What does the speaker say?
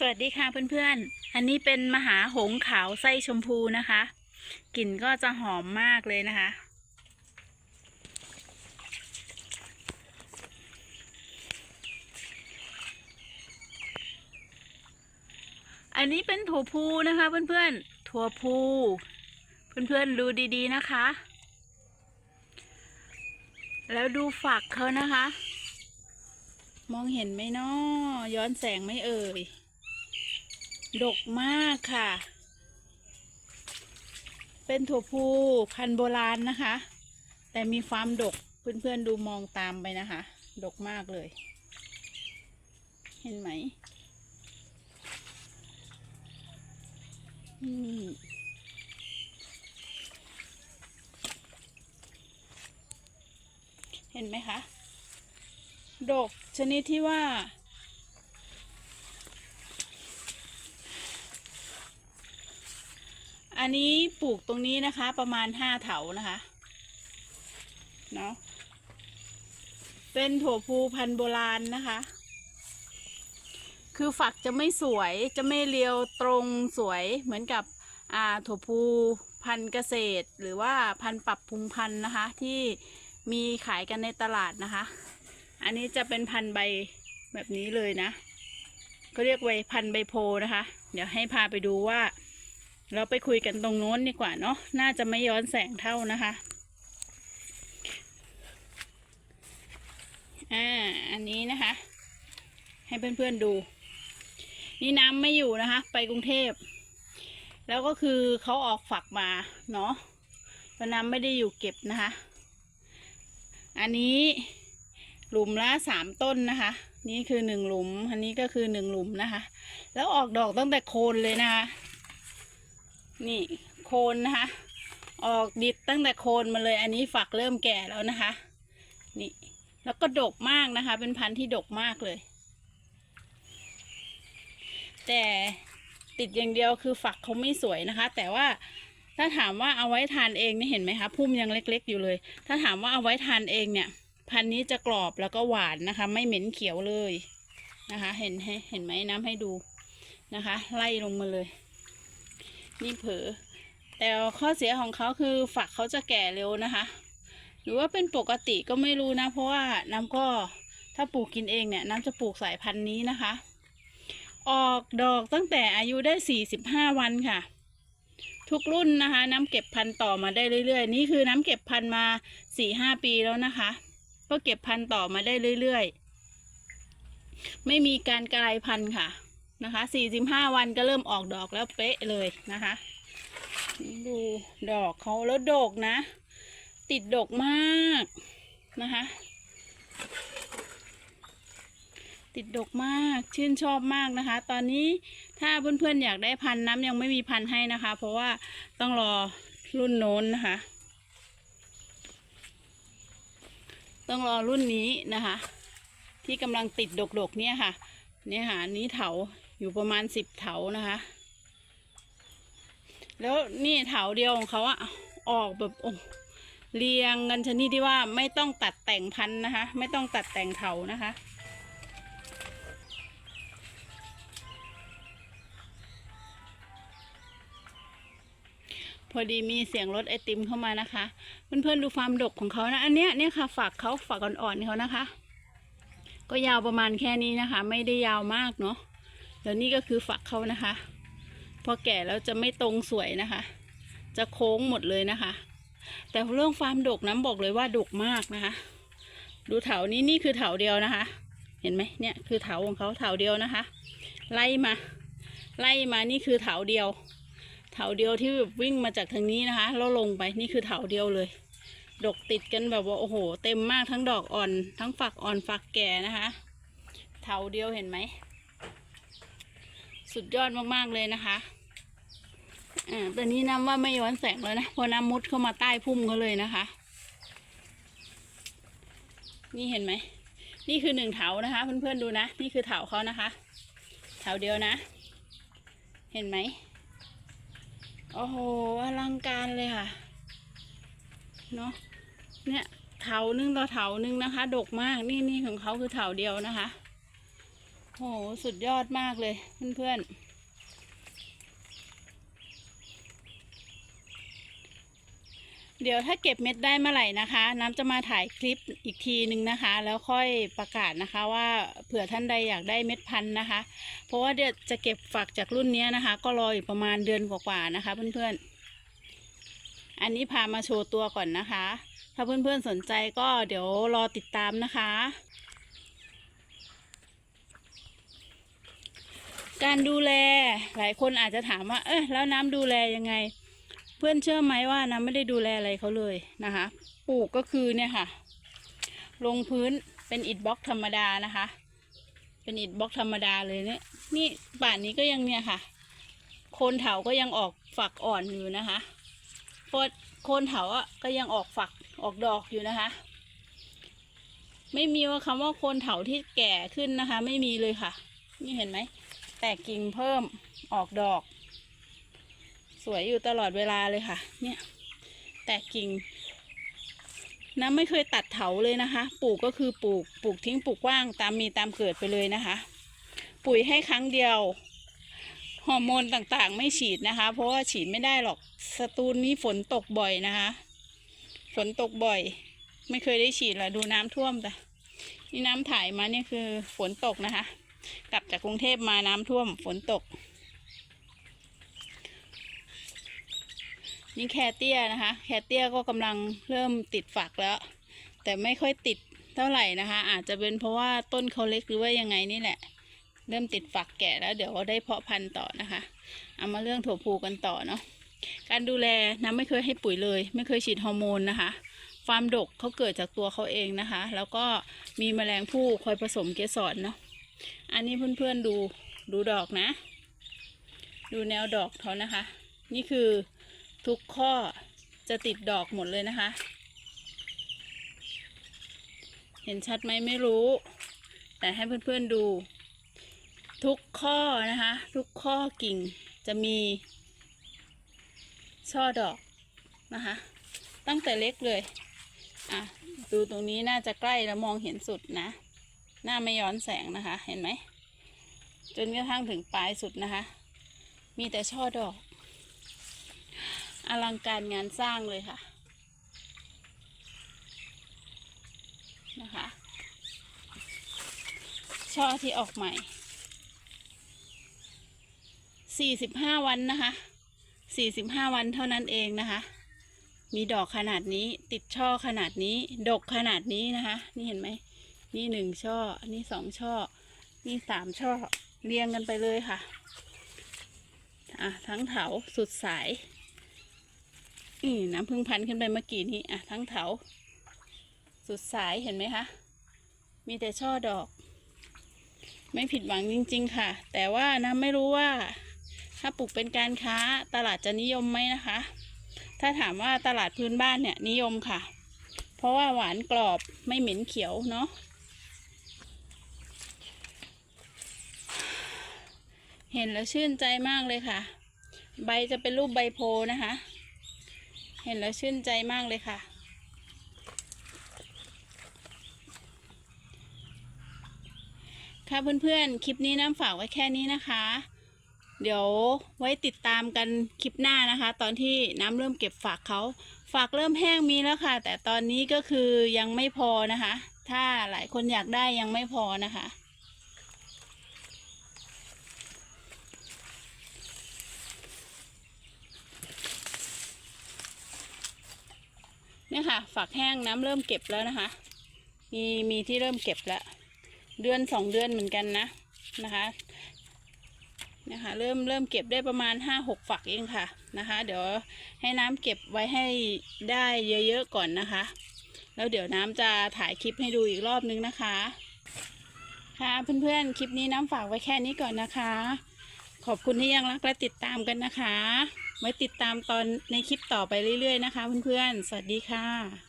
สวัสดีค่ะเพื่อนๆ อันนี้เป็นมหาหงขาวไส้ชมพูนะคะ กลิ่นก็จะหอมมากเลยนะคะ อันนี้เป็นถั่วพูนะคะเพื่อนๆ ถั่วพู เพื่อนๆดูดีๆนะคะ แล้วดูฝักเขานะคะ มองเห็นไหมนาะย้อนแสงไม่เอ่ย ดกมากค่ะ เป็นถั่วพูพันโบราณนะคะ แต่มีความดกเพื่อนๆดูมองตามไปนะคะ ดกมากเลย เห็นไหมเห็นไหมคะ ดกชนิดที่ว่า อันนี้ปลูกตรงนี้นะคะ ประมาณห้าเถานะคะเนาะเป็นถั่วพูพันโบราณนะคะ คือฝักจะไม่สวยจะไม่เรียวตรงสวยเหมือนกับอ่าถั่วพูพันเกษตร หรือว่าพันปรับปรุงพันนะคะ ที่มีขายกันในตลาดนะคะ อันนี้จะเป็นพันใบแบบนี้เลยนะก็เรียกไว้พันใบโพนะคะ เดี๋ยวให้พาไปดูว่า เราไปคุยกันตรงโน้นดีกว่าเนาะ น่าจะไม่ย้อนแสงเท่านะคะ อ่า อันนี้นะคะ ให้เพื่อนๆดู นี่น้ำไม่อยู่นะคะ ไปกรุงเทพ แล้วก็คือเขาออกฝักมาเนาะแล้วน้ำไม่ได้อยู่เก็บนะคะ อันนี้หลุมละสามต้นนะคะ นี่คือหนึ่งหลุม อันนี้ก็คือหนึ่งหลุมนะคะ แล้วออกดอกตั้งแต่โคนเลยนะคะ นี่โคนนะคะ ออกดิดตั้งแต่โคนมาเลย อันนี้ฝักเริ่มแก่แล้วนะคะ นี่ แล้วก็ดกมากนะคะ เป็นพันธุ์ที่ดกมากเลย แต่ติดอย่างเดียวคือฝักเขาไม่สวยนะคะ แต่ว่าถ้าถามว่าเอาไว้ทานเองนี่เห็นไหมคะพุ่มยังเล็กๆอยู่เลย ถ้าถามว่าเอาไว้ทานเองเนี่ย พันธุ์นี้จะกรอบแล้วก็หวานนะคะ ไม่เหม็นเขียวเลยนะคะ เห็นให้เห็นไหมน้ำให้ดูนะคะ ไล่ลงมาเลย นี่เผลอแต่ข้อเสียของเขาคือฝักเขาจะแก่เร็วนะคะ หรือว่าเป็นปกติก็ไม่รู้นะ เพราะว่าน้ำก็ถ้าปลูกกินเองเนี่ยน้ำจะปลูกสายพันธุ์นี้นะคะ ออกดอกตั้งแต่อายุได้สี่สิบห้าวันค่ะ ทุกรุ่นนะคะ น้ำเก็บพันธุ์ต่อมาได้เรื่อยๆ นี่คือน้ำเก็บพันธุ์มาสี่ห้าปีแล้วนะคะ ก็เก็บพันธุ์ต่อมาได้เรื่อยๆ ไม่มีการกลายพันธุ์ค่ะ นะคะสี่สิบห้าวันก็เริ่มออกดอกแล้วเป๊ะเลยนะคะ ดูดอกเขาแล้วดกนะ ติดดกมากนะคะ ติดดกมากชื่นชอบมากนะคะ ตอนนี้ถ้าเพื่อนๆอยากได้พันธุ์น้ำยังไม่มีพันธุ์ให้นะคะ เพราะว่าต้องรอรุ่นโน้นนะคะ ต้องรอรุ่นนี้นะคะ ที่กำลังติดดกๆเนี่ยค่ะเนี่ยค่ะนี้เถา อยู่ประมาณสิบเถานะคะ แล้วนี่เถาเดียวของเขาอะออกแบบโอ้เรียงกันชนิดที่ว่าไม่ต้องตัดแต่งพันธุ์นะคะ ไม่ต้องตัดแต่งเถานะคะพอดีมีเสียงรถไอติมเข้ามานะคะ เพื่อนๆดูความดกของเขานะ อันเนี้ยเนี่ยค่ะฝักเขาฝักอ่อนๆเขานะคะ ก็ยาวประมาณแค่นี้นะคะ ไม่ได้ยาวมากเนาะ แล้วนี่ก็คือฝักเขานะคะพอแก่แล้วจะไม่ตรงสวยนะคะ จะโค้งหมดเลยนะคะ แต่เรื่องความดกน้ำบอกเลยว่าดกมากนะคะ ดูเถานี้นี่คือเถาเดียวนะคะ เห็นไหมเนี่ยคือเถาของเขาเถาเดียวนะคะ ไล่มา ไล่มานี่คือเถาเดียว เถาเดียวที่แบบวิ่งมาจากทางนี้นะคะแล้วลงไปนี่คือเถาเดียวเลย ดกติดกันแบบว่าโอ้โห เต็มมากทั้งดอกอ่อน ทั้งฝักอ่อนฝักแก่นะคะ เถาเดียวเห็นไหม สุดยอดมากๆเลยนะคะอ่าตอนนี้น้ำว่าไม่ย้อนแสงแล้วนะเพราะน้ำมุดเข้ามาใต้พุ่มเขาเลยนะคะ นี่เห็นไหม นี่คือหนึ่งเถานะคะ เพื่อนๆดูนะ นี่คือเถาเขานะคะ เถาเดียวนะ เห็นไหมโอ้โหอลังการเลยค่ะเนาะเนี่ยเถาหนึ่งต่อเถาหนึ่งนะคะ ดกมากนี่นี่ของเขาคือเถาเดียวนะคะ โหสุดยอดมากเลยเพื่อนๆ เดี๋ยวถ้าเก็บเม็ดได้เมื่อไหร่นะคะ น้ำจะมาถ่ายคลิปอีกทีหนึ่งนะคะ แล้วค่อยประกาศนะคะว่าเผื่อท่านใดอยากได้เม็ดพันธุ์นะคะ เพราะว่าเดี๋ยวจะเก็บฝักจากรุ่นนี้นะคะ ก็รออยู่ประมาณเดือนกว่าๆนะคะ เพื่อนๆ อันนี้พามาโชว์ตัวก่อนนะคะ ถ้าเพื่อนๆสนใจก็เดี๋ยวรอติดตามนะคะ การดูแลหลายคนอาจจะถามว่า เออแล้วน้ำดูแลยังไง เพื่อนเชื่อไหมว่าน้ำไม่ได้ดูแลอะไรเขาเลยนะคะปลูกก็คือเนี่ยค่ะ ลงพื้นเป็นอิฐบล็อกธรรมดานะคะ เป็นอิฐบล็อกธรรมดาเลยเนี่ยนี่ป่านนี้ก็ยังเนี่ยค่ะ โคนเถาก็ยังออกฝักอ่อนอยู่นะคะโคนโคนเถาก็ยังออกฝักออกดอกอยู่นะคะ ไม่มีว่าคำว่าโคนเถาที่แก่ขึ้นนะคะ ไม่มีเลยค่ะ นี่เห็นไหม แตกกิ่งเพิ่มออกดอก สวยอยู่ตลอดเวลาเลยค่ะ เนี่ย แตกกิ่งน้ำไม่เคยตัดเถาเลยนะคะ ปลูกก็คือปลูกปลูกทิ้งปลูกว่างตามมีตามเกิดไปเลยนะคะ ปุ๋ยให้ครั้งเดียวฮอร์โมนต่างๆ ไม่ฉีดนะคะ เพราะว่าฉีดไม่ได้หรอกสตูลนี้ฝนตกบ่อยนะคะ ฝนตกบ่อย ไม่เคยได้ฉีดเละดูน้ำท่วมแต่นี่น้ำถ่ายมาเนี่ยคือฝนตกนะคะ กลับจากกรุงเทพมาน้ำท่วมฝนตก นี่แคเตี้ยนะคะ แคเตี้ยก็กำลังเริ่มติดฝักแล้ว แต่ไม่ค่อยติดเท่าไหร่นะคะ อาจจะเป็นเพราะว่าต้นเขาเล็กหรือว่ายังไงนี่แหละ เริ่มติดฝักแก่แล้ว เดี๋ยวได้เพาะพันธุ์ต่อนะคะ เอามาเรื่องถั่วพูกันต่อเนาะการดูแลน้ำไม่เคยให้ปุ๋ยเลย ไม่เคยฉีดฮอร์โมนนะคะฟาร์มดกเขาเกิดจากตัวเขาเองนะคะ แล้วก็มีแมลงผู้คอยผสมเกสรเนาะ อันนี้เพื่อนๆดูดูดอกนะ ดูแนวดอกเขานะคะ นี่คือทุกข้อจะติดดอกหมดเลยนะคะ เห็นชัดไหมไม่รู้ แต่ให้เพื่อนๆดู ทุกข้อนะคะ ทุกข้อกิ่งจะมีช่อดอกนะคะ ตั้งแต่เล็กเลย อะ ดูตรงนี้น่าจะใกล้แล้วมองเห็นสุดนะ หน้าไม่ย้อนแสงนะคะ เห็นไหม จนกระทั่งถึงปลายสุดนะคะ มีแต่ช่อดอก อลังการงานสร้างเลยค่ะ นะคะ ช่อที่ออกใหม่สี่สิบห้าวันนะคะสี่สิบห้าวันเท่านั้นเองนะคะ มีดอกขนาดนี้ ติดช่อขนาดนี้ ดกขนาดนี้นะคะ นี่เห็นไหม นี่หนึ่งช่อ นี่สองช่อ นี่สามช่อ เรียงกันไปเลยค่ะ อะ ทั้งเถาสุดสายอืมน้ำพึ่งพันขึ้นไปเมื่อกี้นี้ อะ ทั้งเถา สุดสายเห็นไหมคะ มีแต่ช่อดอก ไม่ผิดหวังจริง ๆ ค่ะ แต่ว่านะไม่รู้ว่า ถ้าปลูกเป็นการค้าตลาดจะนิยมไหมนะคะ ถ้าถามว่าตลาดพื้นบ้านเนี่ยนิยมค่ะ เพราะว่าหวานกรอบไม่เหม็นเขียวเนาะ เห็นแล้วชื่นใจมากเลยค่ะ ใบจะเป็นรูปใบโพนะคะ เห็นแล้วชื่นใจมากเลยค่ะ ค่ะเพื่อนๆ คลิปนี้น้ำฝากไว้แค่นี้นะคะ เดี๋ยวไว้ติดตามกันคลิปหน้านะคะ ตอนที่น้ำเริ่มเก็บฝากเขาฝากเริ่มแห้งมีแล้วค่ะ แต่ตอนนี้ก็คือยังไม่พอนะคะ ถ้าหลายคนอยากได้ยังไม่พอนะคะ นี่ค่ะ ฝักแห้งน้ำเริ่มเก็บแล้วนะคะ มีมีที่เริ่มเก็บแล้ว เดือนสองเดือนเหมือนกันนะนะคะนะคะเริ่มเริ่มเก็บได้ประมาณห้าหกฝักเองค่ะนะคะ เดี๋ยวให้น้ำเก็บไว้ให้ได้เยอะๆก่อนนะคะ แล้วเดี๋ยวน้ำจะถ่ายคลิปให้ดูอีกรอบนึงนะคะ ค่ะเพื่อนๆคลิปนี้น้ำฝากไว้แค่นี้ก่อนนะคะ ขอบคุณที่ยังรักและติดตามกันนะคะ ไว้ติดตามตอนในคลิปต่อไปเรื่อยๆนะคะ เพื่อนๆ สวัสดีค่ะ